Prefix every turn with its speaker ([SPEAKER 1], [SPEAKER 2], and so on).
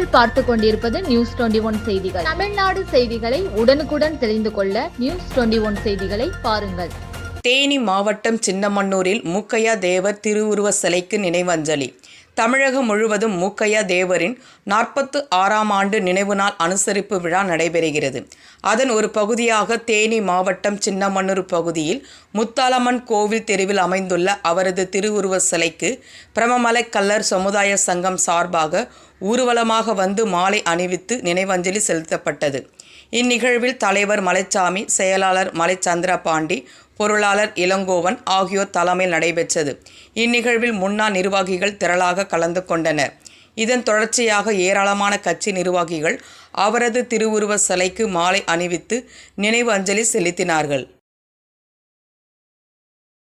[SPEAKER 1] நீங்கள் பார்த்து கொண்டிருப்பது நியூஸ் டுவெண்டி ஒன் செய்திகள். தமிழ்நாடு செய்திகளை உடனுக்குடன் தெரிந்து கொள்ள நியூஸ் டுவெண்டி ஒன் செய்திகளை பாருங்கள்.
[SPEAKER 2] தேனி மாவட்டம் சின்னமன்னூரில் மூக்கையா தேவர் திருவுருவ சிலைக்கு நினைவஞ்சலி. தமிழகம் முழுவதும் மூக்கையா தேவரின் நாற்பத்து ஆறாம் ஆண்டு நினைவு நாள் அனுசரிப்பு விழா நடைபெறுகிறது. அதன் ஒரு பகுதியாக தேனி மாவட்டம் சின்னமன்னூர் பகுதியில் முத்தாலம்மன் கோவில் தெருவில் அமைந்துள்ள அவரது திருவுருவ சிலைக்கு பிரமமலை கல்லர் சமுதாய சங்கம் சார்பாக ஊர்வலமாக வந்து மாலை அணிவித்து நினைவஞ்சலி செலுத்தப்பட்டது. இந்நிகழ்வில் தலைவர் மலைச்சாமி செயலாளர் மலைச்சந்திர பாண்டி பொருளாளர் இளங்கோவன் ஆகியோர் தலைமையில் நடைபெற்றது. இந்நிகழ்வில் முன்னாள் நிர்வாகிகள் திரளாக கலந்து கொண்டனர். இதன் தொடர்ச்சியாக ஏராளமான கட்சி நிர்வாகிகள் அவரது திருவுருவ சிலைக்கு மாலை அணிவித்து நினைவு அஞ்சலி செலுத்தினார்கள்.